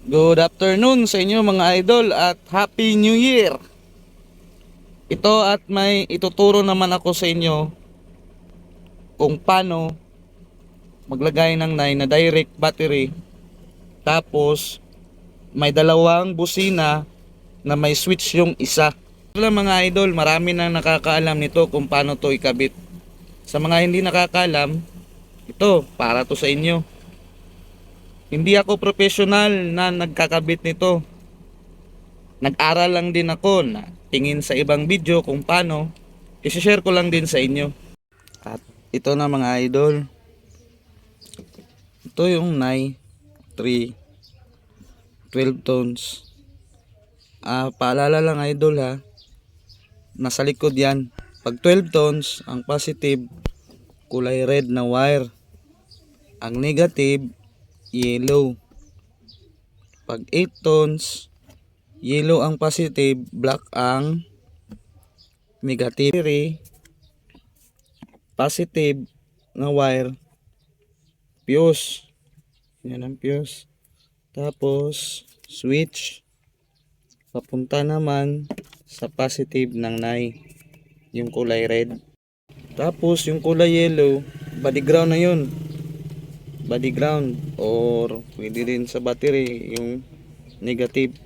Good afternoon sa inyo mga idol at Happy New Year! Ito at may ituturo naman ako sa inyo kung paano maglagay ng nine na direct battery tapos may dalawang busina na may switch yung isa. Wala mga idol, marami nang nakakaalam nito kung paano to ikabit. Sa mga hindi nakakaalam, ito, para to sa inyo. Hindi ako professional na nagkakabit nito. Nag-aral lang din ako na tingin sa ibang video kung paano. I-share ko lang din sa inyo. At ito na mga idol. Ito yung Nai 3 12 tones. Ah, paalala lang idol ha. Nasa likod yan. Pag 12 tones, ang positive kulay red na wire. Ang negative yellow. Pag 8 tones, yellow ang positive, black ang negative. Positive na wire, fuse. Yan ang fuse. Tapos, switch. Papunta naman sa positive ng nai. Yung kulay red. Tapos, yung kulay yellow, body ground na yun body ground or pwede rin sa battery yung negative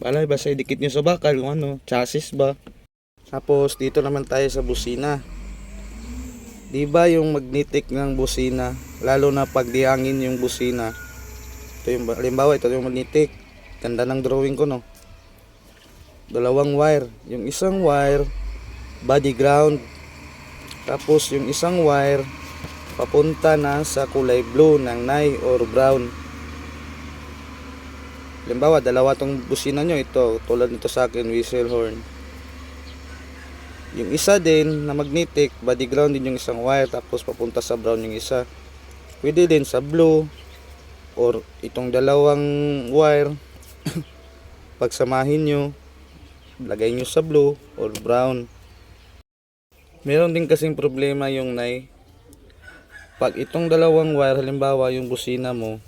Balay basta idikit nyo sa bakal kung ano, chassis ba. Tapos dito naman tayo sa busina. Di ba yung magnetic ng busina, lalo na pag dihangin yung busina. Ito yung halimbawa ito yung magnetic. Ganda ng drawing ko no. Dalawang wire, yung isang wire body ground. Tapos yung isang wire papunta na sa kulay blue ng nai or brown. Halimbawa, dalawa tong busina nyo. Ito, tulad nito sa akin, whistle horn. Yung isa din na magnetic, body ground din yung isang wire, tapos papunta sa brown yung isa. Pwede din sa blue, or itong dalawang wire, pagsamahin nyo, lagay nyo sa blue or brown. Meron din kasing problema yung nai pag itong dalawang wire halimbawa yung busina mo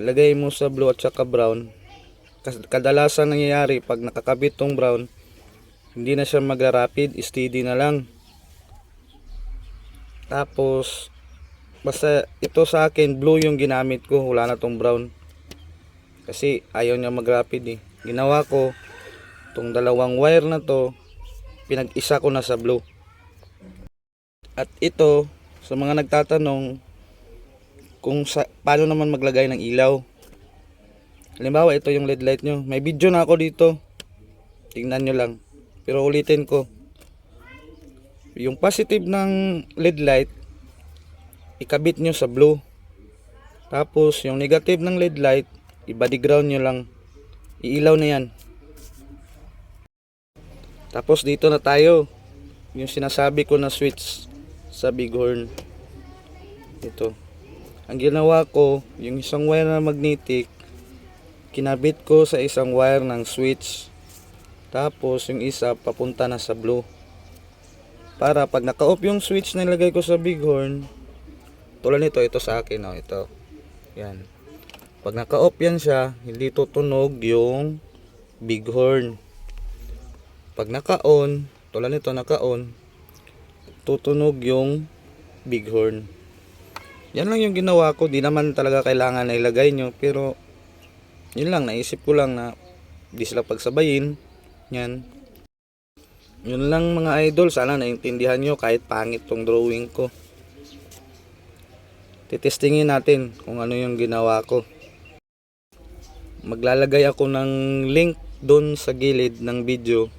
lagay mo sa blue at saka brown. Kadalasan nangyayari pag nakakabit tong brown hindi na siya magra-rapid steady na lang. Tapos basta ito sa akin blue yung ginamit ko wala na tong brown. Kasi ayaw niya mag-rapid eh. Ginawa ko tong dalawang wire na to pinag-isa ko na sa blue at ito, sa mga nagtatanong kung sa, paano naman maglagay ng ilaw. Halimbawa, ito yung LED light nyo. May video na ako dito. Tingnan nyo lang. Pero ulitin ko. Yung positive ng LED light, ikabit nyo sa blue. Tapos, yung negative ng LED light, i-body ground nyo lang. Iilaw na yan. Tapos, dito na tayo. Yung sinasabi ko na switch sa bighorn ito. Ang ginawa ko yung isang wire na magnetic kinabit ko sa isang wire ng switch. Tapos yung isa papunta na sa blue. Para pag naka-off yung switch na nilagay ko sa bighorn tulad nito ito sa akin oh, ito. Yan. Pag naka-off yan siya hindi tutunog yung bighorn. Pag naka-on tulad nito naka-on tutunog yung bighorn. Yan lang yung ginawa ko. Di naman talaga kailangan na ilagay nyo. Pero, yun lang. Naisip ko lang na di sila pagsabayin. Yan. Yun lang mga idol. Sana naintindihan nyo kahit pangit tong drawing ko. Titestingin natin kung ano yung ginawa ko. Maglalagay ako ng link doon sa gilid ng video.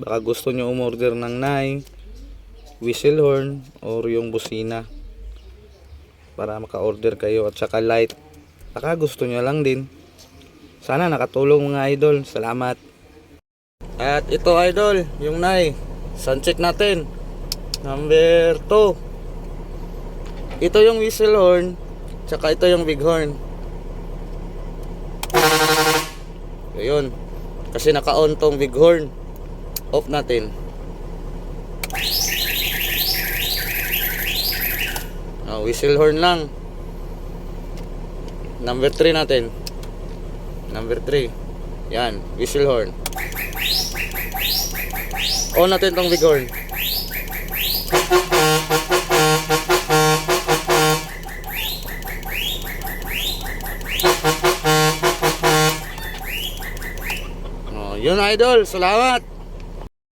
Baka gusto nyo umorder ng 9 whistle horn or yung busina para maka-order kayo at saka light. Baka gusto nyo lang din. Sana nakatulong mga idol. Salamat. At ito idol yung nai sound check natin. Number 2 ito yung whistle horn tsaka ito yung big horn ayun. Kasi naka-on tong big horn off natin Oh, whistle horn lang. number 3 natin. Number 3. Yan, whistle horn. On natin tong big horn. Oh, yun idol, salamat.